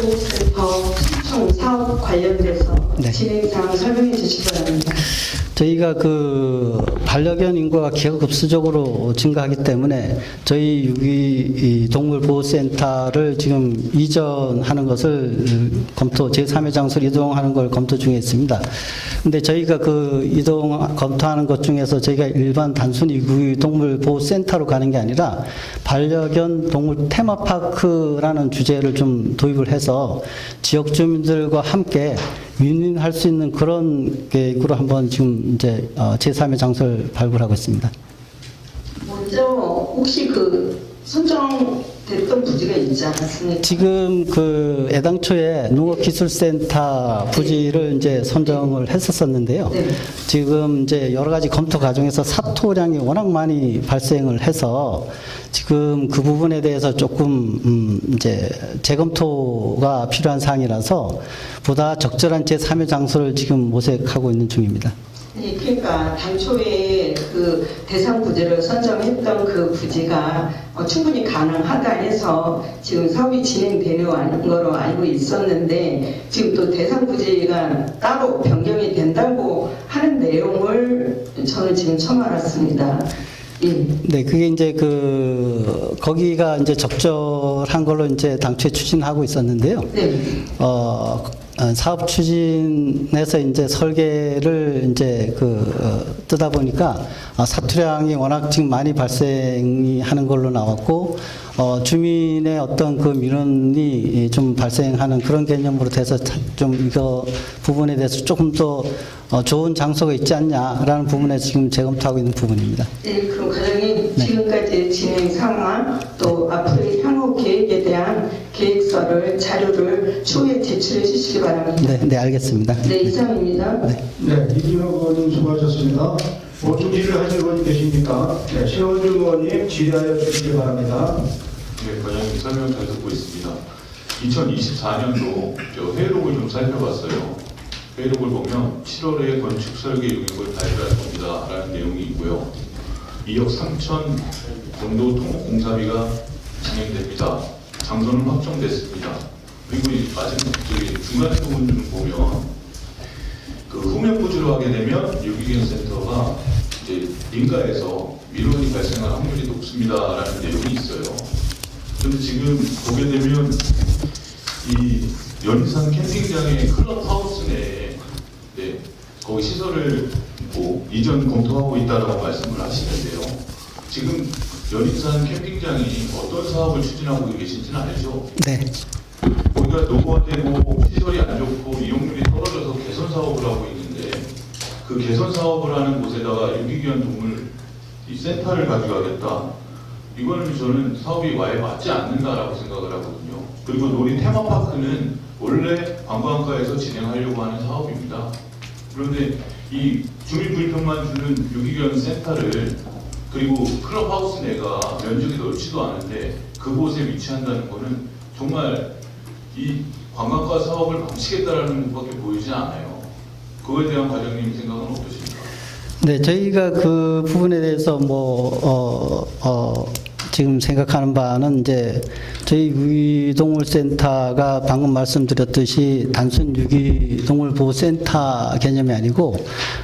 동물보호센터 신청 사업 관련돼서 네. 진행 사항 설명해 주시기 바랍니다. 저희가 그 반려견 인구가 기하급수적으로 증가하기 때문에 저희 유기 동물보호센터를 지금 이전하는 것을 검토 제3의 장소로 이동하는 걸 검토 중에 있습니다. 근데 저희가 그 이동 검토하는 것 중에서 저희가 일반 단순히 유기 동물보호센터로 가는 게 아니라 반려견 동물 테마파크라는 주제를 좀 도입을 해서 지역 주민들과 함께 윈윈할 수 있는 그런 계획으로 한번 지금 이제 어, 제3의 장소를 발굴하고 있습니다. 먼저 혹시 그 선정됐던 부지가 있지 않았습니까? 지금 그 애당초에 농업기술센터 부지를 이제 선정을 했었었는데요. 네. 지금 이제 여러 가지 검토 과정에서 사토량이 워낙 많이 발생을 해서 지금 그 부분에 대해서 조금 음 이제 재검토가 필요한 사항이라서 보다 적절한 제3의 장소를 지금 모색하고 있는 중입니다. 예, 그러니까 당초에 그 대상 부지를 선정했던 그 부지가 어, 충분히 가능하다 해서 지금 사업이 진행되는 거로 알고 있었는데 지금 또 대상 부지가 따로 변경이 된다고 하는 내용을 저는 지금 처음 알았습니다. 예. 네, 그게 이제 그 거기가 이제 적절한 걸로 이제 당초에 추진하고 있었는데요. 네. 어, 어, 사업 추진에서 이제 설계를 이제 그 어, 뜨다 보니까 아, 사투량이 워낙 지금 많이 발생이 하는 걸로 나왔고 어, 주민의 어떤 그 민원이 좀 발생하는 그런 개념으로 돼서 차- 좀 이거 부분에 대해서 조금 더 어, 좋은 장소가 있지 않냐라는 부분에 지금 재검토하고 있는 부분입니다. 네, 그럼 과장님 네. 지금까지 진행 상황 또 앞으로의 향후 계획에 대한 계획서를 자료를 추후에 제출해 주시기 바랍니다. 네, 네 알겠습니다. 네, 이상입니다. 네. 네, 이진호 의원님 수고하셨습니다. 보충 질의를 하실 의원이 계십니까? 네, 최원준 의원님 질의하여 주시기 바랍니다. 네, 과장님 설명 잘 듣고 있습니다. 2024년도 저 회의록을 좀 살펴봤어요. 회의록을 보면 7월에 건축 설계 용역을 발표할 겁니다 라는 내용이 있고요. 2억 3천 정도 토목 공사비가 진행됩니다. 장소는 확정됐습니다. 그리고 이 마지막 저기 중간 부분 좀 보면 그 후면 부지로 하게 되면 유기견 센터가 이제 민가에서 민원이 발생할 확률이 높습니다라는 내용이 있어요. 근데 지금 보게 되면 이 연산 캠핑장의 클럽하우스 내에 네, 시설을 뭐 이전 검토하고 있다라고 말씀을 하시는데요. 지금 연인산 캠핑장이 어떤 사업을 추진하고 계신지는 알죠? 네. 거기가 노후화되고 시설이 안 좋고 이용률이 떨어져서 개선 사업을 하고 있는데 그 개선 사업을 하는 곳에다가 유기견 동물 이 센터를 가져가겠다. 이거는 저는 사업이 와에 맞지 않는다라고 생각을 하거든요. 그리고 놀이 테마파크는 원래 관광가에서 진행하려고 하는 사업입니다. 그런데 이 주민 불편만 주는 유기견 센터를 그리고 클럽하우스 내가 면적이 넓지도 않은데 그곳에 위치한다는 거는 정말 이 관광가 사업을 망치겠다라는 것밖에 보이지 않아요. 그거에 대한 과장님 생각은 어떠십니까? 네, 저희가 그 부분에 대해서 뭐, 어, 어, 지금 생각하는 바는 이제 저희 유기동물센터가 방금 말씀드렸듯이 단순 유기동물보호센터 개념이 아니고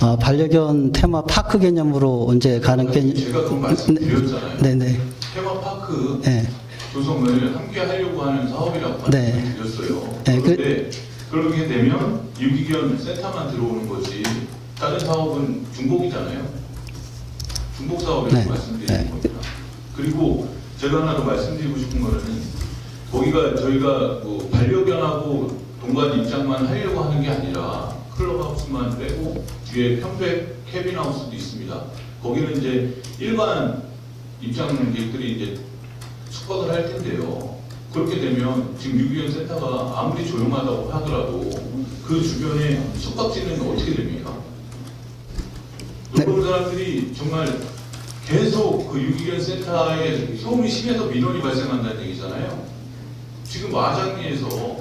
어, 반려견 테마 파크 개념으로 이제 가는 개념. 제가 그 말씀 드렸잖아요. 네 네. 테마 파크 네. 조성을 함께 하려고 하는 사업이라고 네. 말씀드렸어요. 네, 그- 그런데 그 렇게 되면 유기견 센터만 들어오는 거지 다른 사업은 중복이잖아요. 중복 사업이라고 네. 말씀드리는 네. 겁니다. 그리고 제가 하나 더 말씀드리고 싶은 거는 거기가 저희가 뭐 반려견하고 동반 입장만 하려고 하는 게 아니라 클럽하우스만 빼고 뒤에 평백 캐빈하우스도 있습니다. 거기는 이제 일반 입장객들이 이제 숙박을 할 텐데요. 그렇게 되면 지금 유기견 센터가 아무리 조용하다고 하더라도 그 주변에 숙박지는 어떻게 됩니까? 네. 놀러 온 사람들이 정말 계속 그 유기견 센터에 소음이 심해서 민원이 발생한다는 얘기잖아요. 지금 마장리에서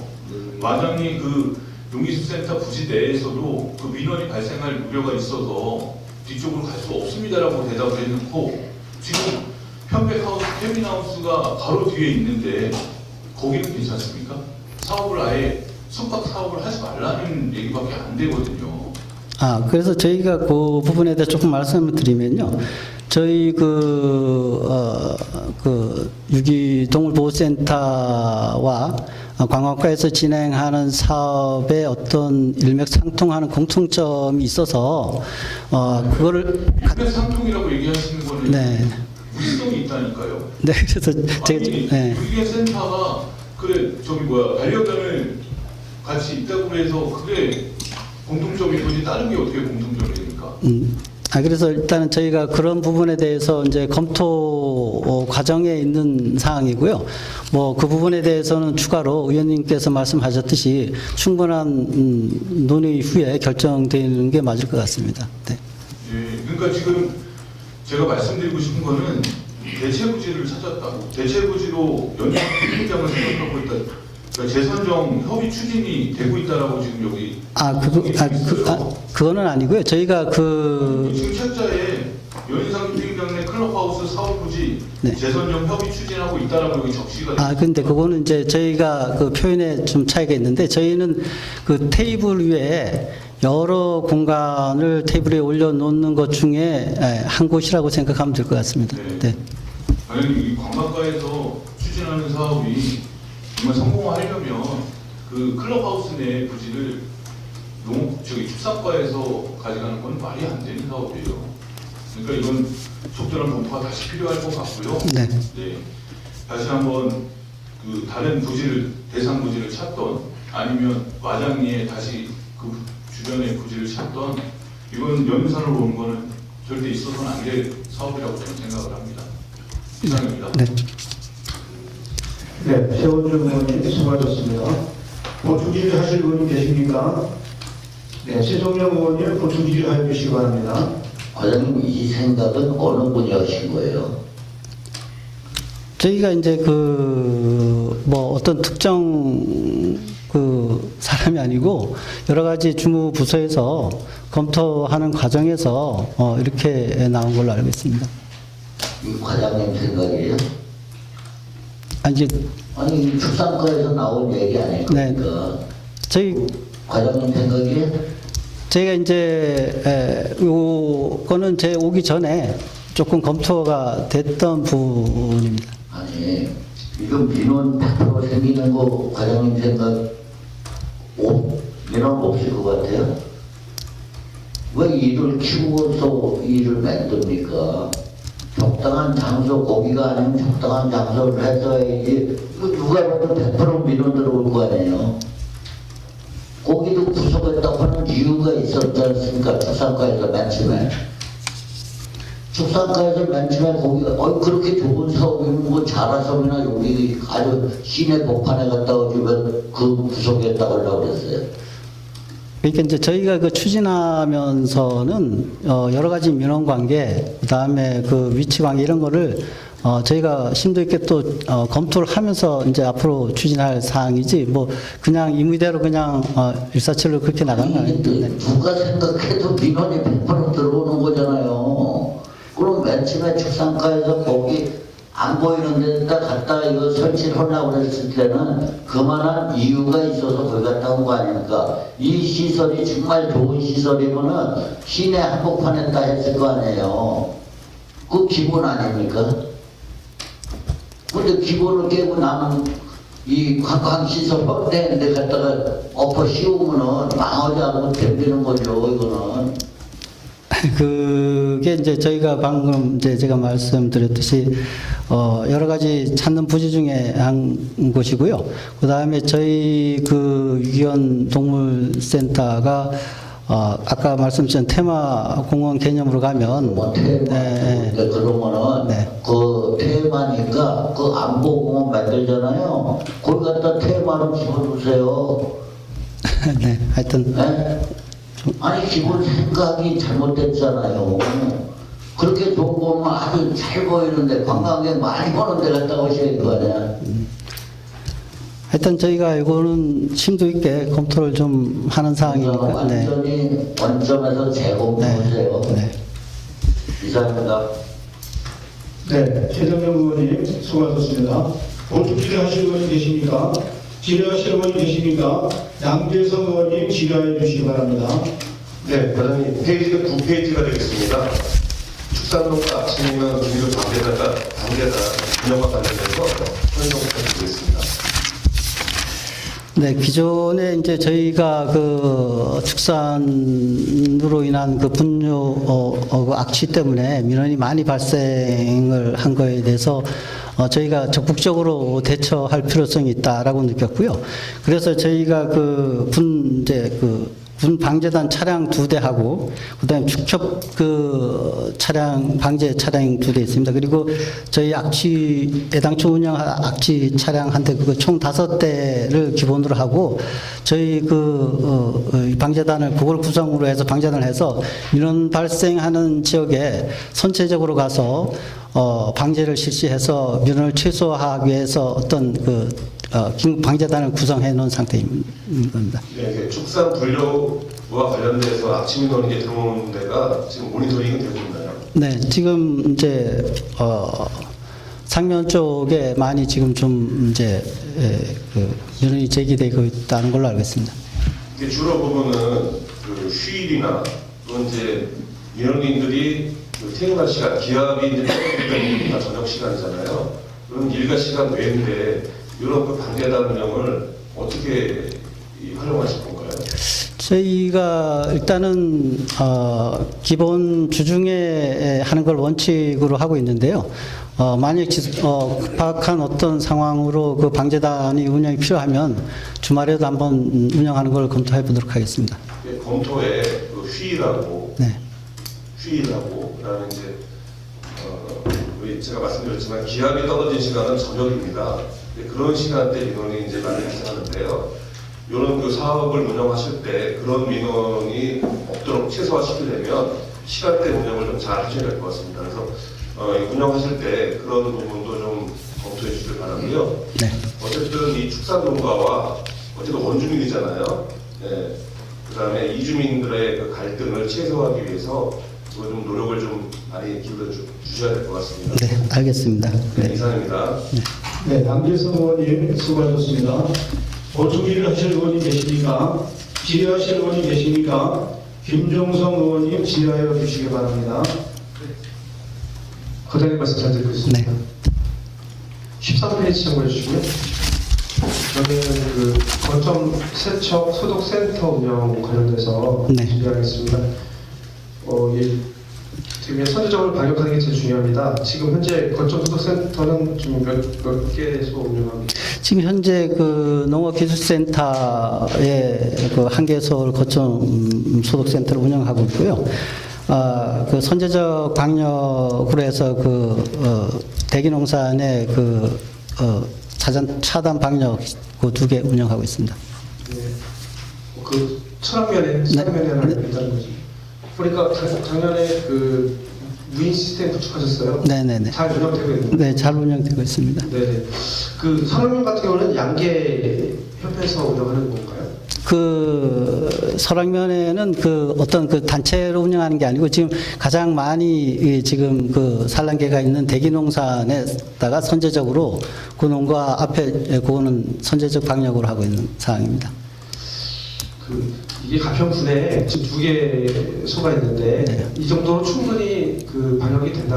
마장리 그 용기수센터 부지 내에서도 그 민원이 발생할 우려가 있어서 뒤쪽으로 갈 수 없습니다라고 대답을 해놓고 지금 편백하우스, 캐빈하우스가 바로 뒤에 있는데 거기는 괜찮습니까? 사업을 아예 숙박 사업을 하지 말라는 얘기밖에 안 되거든요. 아, 그래서 저희가 그 부분에 대해서 조금 말씀을 드리면요. 저희 그, 어, 그 유기동물보호센터와 관광과에서 진행하는 사업에 어떤 일맥상통하는 공통점이 있어서, 어, 그거를, 일맥 상통이라고 얘기하시는 거는 네. 무시성이 있다니까요. 네, 그래서 제가, 좀- 아니, 네. 유기견 센터가 그래 저기 뭐야 반려견을 같이 있다고 해서 그게 공통점인 거지 다른 게 어떻게 공통점입니까? 음, 아, 그래서 일단은 저희가 그런 부분에 대해서 이제 검토 어, 과정에 있는 사항이고요. 뭐 그 부분에 대해서는 추가로 의원님께서 말씀하셨듯이 충분한 음, 논의 후에 결정되는 게 맞을 것 같습니다. 네. 예, 그러니까 지금 제가 말씀드리고 싶은 거는 대체 부지를 찾았다고 대체 부지로 연장 팀장을 생각하고 있다. 그러니까 재선정 협의 추진이 되고 있다라고 지금 여기 아, 그거, 아, 그, 아, 그거는 아니고요. 저희가 그, 지금 책자에 연상 팀장내 클럽하우스 사업부지 네. 재선정 협의 추진하고 있다라고 여기 적시가 아, 근데 그거는 이제 저희가 그 표현에 좀 차이가 있는데 저희는 그 테이블 위에 여러 공간을 테이블 위에 올려놓는 것 중에 예, 한 곳이라고 생각하면 될 것 같습니다. 네. 당연히 이 관광가에서 추진하는 사업이 정말 성공하려면 그 클럽하우스 내 부지를 농 저기 축산과에서 가져가는 건 말이 안 되는 사업이에요. 그러니까 이건 적절한 검토가 다시 필요할 것 같고요. 네. 네. 다시 한번 그 다른 부지를 대상 부지를 찾던 아니면 마장리에 다시 그 주변의 부지를 찾던 이건 연산으로 오는 거는 절대 있어서는 안 될 사업이라고 저는 생각을 합니다. 이상입니다. 네. 네, 최원준 의원님 수고하셨습니다. 보충 질의 하실 의원님 계십니까? 네, 최종영 의원님 보충 질의 해 주시기 바랍니다. 과장님 이 생각은 어느 분이 하신 거예요? 저희가 이제 그 뭐 어떤 특정 그 사람이 아니고 여러 가지 주무 부서에서 검토하는 과정에서 어 이렇게 나온 걸로 알고 있습니다. 이 과장님 생각이에요? 아 이제 아니 이 축산과에서 나온 얘기 아닐 네. 겁니까? 저희 과장님 생각이에요? 저희가 이제 에, 요거는 제 오기 전에 조금 검토가 됐던 부분입니다. 아니 이거 민원 100% 생기는 거 과장님 생각 오, 민원 없을 것 같아요? 왜 일을 키우고서 일을 만듭니까? 적당한 장소, 거기가 아니면 적당한 장소를 했어야지. 누가 봐도 100% 민원 들어올 거 아니에요? 거기도 구속했다고 하는 이유가 있었지 않습니까? 축산과에서 맨 처음에. 축산과에서 맨 처음에 거기, 어 그렇게 좋은 사업이면 뭐 자라섬이나 여기 아주 시내 복판에 갔다 오시면 그 구속했다고 하려고 그랬어요. 그러니까 이제 저희가 그 추진하면서는 어 여러 가지 민원 관계, 그다음에 그 위치 관계 이런 거를 어 저희가 심도 있게 또 어 검토를 하면서 이제 앞으로 추진할 사항이지 뭐 그냥 임의대로 그냥 어 일사천리로 그렇게 나가는 아닙니다. 네. 누가 생각해도 민원이 100% 들어오는 거잖아요. 그럼 맨 처음에 축산과에서 거기 안 보이는 데다 갖다 이거 설치를 하려고 그랬을 때는 그만한 이유가 있어서 거기 갔다 온 거 아닙니까? 이 시설이 정말 좋은 시설이면은 시내 한복판에 다 했을 거 아니에요. 그 기본 아닙니까? 근데 기본을 깨고 남은 이 관광시설 확대하는데 갖다가 엎어 씌우면은 망하지 않고 덤비는 거죠, 이거는. 그게 이제 저희가 방금 이제 제가 말씀드렸듯이 어 여러 가지 찾는 부지 중에 한 곳이고요. 그 다음에 저희 그 유기견 동물센터가 어 아까 말씀드린 테마 공원 개념으로 가면 뭐 테마, 네, 근데 그러면은 네. 그 테마니까 그 안보 공원 만들잖아요. 거기 갖다 테마를 집어주세요. 네, 하여튼 네? 아니 기본 생각이 잘못됐잖아요. 그렇게 좋은 거면 아주 잘 보이는데 관광객 많이 보는 데 갔다 오셔야 될거 아니야. 하여튼 저희가 이거는 심도 있게 검토를 좀 하는 사항이니까 네. 완전히 원점에서 재검토하세요. 네. 이상입니다. 네, 최종영 의원님 수고하셨습니다. 보충 질의 하실 의원님 계십니까? 질의하실 의원이 계십니까? 양재성 의원님 질의해 주시기 바랍니다. 네, 과장님 페이지가 9페이지가 되겠습니다. 축산농가 아침이면 주기로 관계자가 관계자 운영과 관련돼서 설명 부탁드리겠습니다. 네, 기존에 이제 저희가 그 축산으로 인한 그 분뇨 어, 어, 그 악취 때문에 민원이 많이 발생을 한 거에 대해서 어, 저희가 적극적으로 대처할 필요성이 있다라고 느꼈고요. 그래서 저희가 그 분 이제 그 군 방재단 차량 두 대하고 그다음에 축첩 그 차량 방재 차량 두 대 있습니다. 그리고 저희 악취 애당초 운영한 악취 차량 한 대 그거 총 다섯 대를 기본으로 하고 저희 그 어, 어, 이 방재단을 그걸 구성으로 해서 방재단을 해서 민원 발생하는 지역에 선체적으로 가서 어, 방제를 실시해서 민원을 최소화하기 위해서 어떤 그 어, 긴급 방재단을 구성해 놓은 상태인 겁니다. 네, 이게 축산 분류와 관련돼서 아침 인원이 들어오는 데가 지금 모니터링이 되고 있나요? 네, 지금 이제 어 상면 쪽에 많이 지금 좀 이제 예, 그 민원이 제기되고 있다는 걸로 알고 있습니다. 이게 주로 보면은 그 휴일이나 또는 이제 민원인들이 그 퇴근할 시간, 기압이 이제 퇴근이나 저녁 시간이잖아요. 그런 일과 시간 외인데 그 방대단 운영을 어떻게 이 활용하실 건가요? 저희가 일단은 어, 기본 주중에 하는 걸 원칙으로 하고 있는데요. 어, 만약 지- 어, 급박한 어떤 상황으로 그 방재단이 운영이 필요하면 주말에도 한번 운영하는 걸 검토해 보도록 하겠습니다. 이게 검토에 그 휴일하고 네. 휴일하고 그다음에 이제 어, 우리 제가 말씀드렸지만 기압이 떨어진 시간은 저녁입니다. 그런 시간대 민원이 이제 많이 발생하는데요. 이런 그 사업을 운영하실 때 그런 민원이 없도록 최소화시키려면 시간대 운영을 좀 잘 하셔야 될 것 같습니다. 그래서 어, 이 운영하실 때 그런 부분도 좀 검토해 주시길 바라고요. 네. 어쨌든 이 축산농가와 어쨌든 원주민이잖아요. 네. 그다음에 이주민들의 그 갈등을 최소화하기 위해서 좀 노력을 좀 많이 기울여 주, 주셔야 될 것 같습니다. 네, 알겠습니다. 네, 네. 이상입니다. 네, 양재성 의원님 수고하셨습니다. 보충질의 하실 의원님 계십니까? 질의하실 의원님 계십니까? 김종성 의원님 질의하여 주시기 바랍니다. 과장님 말씀 잘 듣고 있습니다. 네. 13페이지 참고해 주시고요. 저는 그 거점 세척 소독센터 운영 관련돼서 네. 준비하겠습니다. 어, 예, 지금 선제적으로 반격하는 게 제일 중요합니다. 지금 현재 거점 소독센터는 지금 몇, 몇 개소 운영합니다. 지금 현재 그 농업기술센터의 그 한 개소를 거점 음, 소독센터를 운영하고 있고요. 아, 그 선제적 방역으로 해서 그 어, 대기농산의 그 어, 차단 차단 방역 그 두 개 운영하고 있습니다. 네. 그 철학면에 철학면에 하나 네. 있다는 거죠. 보니까 작- 작년에 그 무인 시스템 구축하셨어요. 네네네. 잘 운영되고 있는. 네, 잘 운영되고 있습니다. 네. 그 산업용 같은 경우는 양계 협회에서 운영하는 건가요? 그 설악면에는 그 어떤 그 단체로 운영하는 게 아니고 지금 가장 많이 이 지금 그 산란계가 있는 대기농산에다가 선제적으로 그 농가 앞에 그거는 선제적 방역으로 하고 있는 상황입니다. 그 이게 가평군에 지금 두 개 소가 있는데 네. 이 정도로 충분히 그 방역이 된다?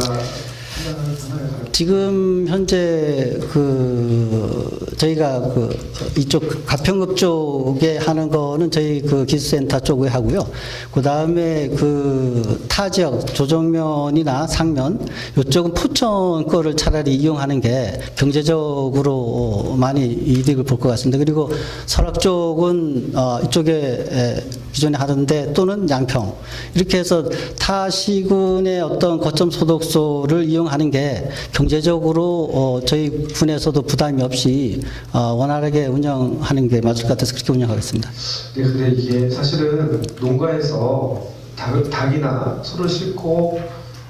지금 현재 그 저희가 그 이쪽 가평읍 쪽에 하는 거는 저희 그 기술센터 쪽에 하고요. 그 다음에 그 타 지역 조정면이나 상면 이쪽은 포천 거를 차라리 이용하는 게 경제적으로 많이 이득을 볼 것 같습니다. 그리고 설악 쪽은 어 이쪽에 에, 기존에 하던데 또는 양평 이렇게 해서 타 시군의 어떤 거점 소독소를 이용하는 게 경제적으로 어 저희 군에서도 부담이 없이 어 원활하게 운영하는 게 맞을 것 같아서 그렇게 운영하겠습니다. 네, 근데 이게 사실은 농가에서 닭, 닭이나 소를 싣고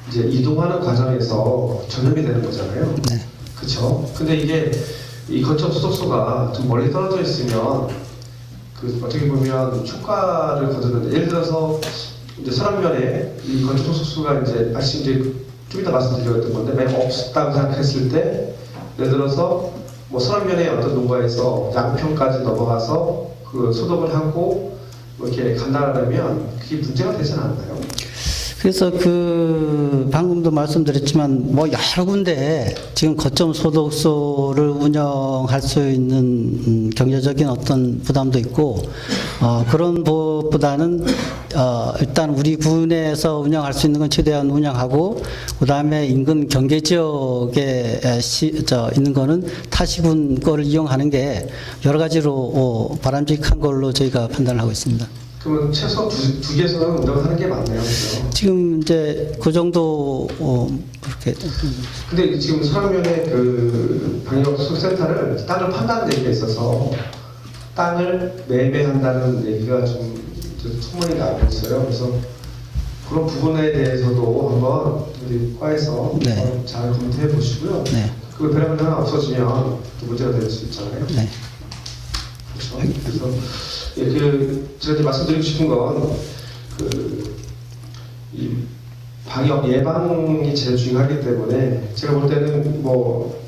이제 이동하는 과정에서 전염이 되는 거잖아요. 네. 그렇죠. 근데 이게 이 거점 소독소가 좀 멀리 떨어져 있으면 그 어떻게 보면 효과를 거두는데 예를 들어서 이제 서랍면에 이 거점 소독소가 이제 아시 이제 좀 이따 말씀드렸던 건데 만약 없다고 생각했을 때 예를 들어서 뭐 서랍면에 어떤 농가에서 양평까지 넘어가서 그 소독을 하고 뭐 이렇게 간다라면 그게 문제가 되진 않나요? 그래서 그 방금 도 말씀드렸지만 뭐 여러 군데 지금 거점 소독소를 운영할 수 있는 음, 경제적인 어떤 부담도 있고 어, 그런 것보다는 어, 일단 우리 군에서 운영할 수 있는 건 최대한 운영하고 그 다음에 인근 경계 지역에 에, 시, 저, 있는 거는 타시군 거를 이용하는 게 여러 가지로 어, 바람직한 걸로 저희가 판단을 하고 있습니다. 그러면 최소 두, 두 개에서는 운영하는 게 맞네요. 그죠? 지금 이제 그 정도 어, 그렇게 근데 지금 서울면에 그 방역 수센터를 땅을 판다는 얘기가 있어서 땅을 매매한다는 얘기가 좀, 좀 소문이 나고 있어요. 그래서 그런 부분에 대해서도 한번 우리 과에서 네. 한번 잘 검토해 보시고요. 네. 그 배량 하나 없어지면 또 문제가 될 수 있잖아요. 네. 그렇죠. 그래서 예, 그 제가 이제 말씀드리고 싶은 건그 이 방역 예방이 제일 중요하기 때문에 제가 볼 때는 뭐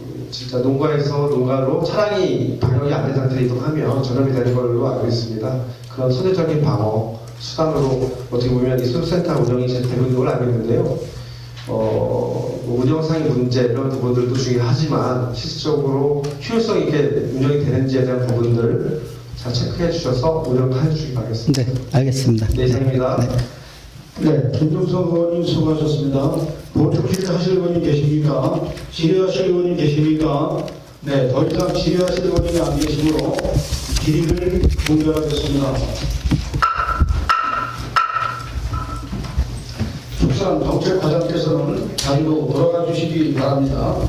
음, 진짜 농가에서 농가로 차량이 방역이 안 된 상태로 이동하면 전염이 되는 걸로 알고 있습니다. 그런 선제적인 방어 수단으로 어떻게 보면 이 수센터 운영이 제일 대부분인 걸로 알고 있는데요. 어, 뭐 운영상의 문제 이런 부분들도 중요하지만 실질적으로 효율성 있게 운영이 되는지에 대한 부분들을 잘 체크해 주셔서 운영해 주시기 바라겠습니다. 네, 알겠습니다. 네, 이상입니다. 네. 네, 김종석 의원님 수고하셨습니다. 보충질의 하실 의원님 계십니까? 질의하실 의원님 계십니까? 네, 더 이상 질의하실 의원님이 안 계시므로 질의를 종결하겠습니다. 축산 정책과장께서는 자리로 돌아가 주시기 바랍니다.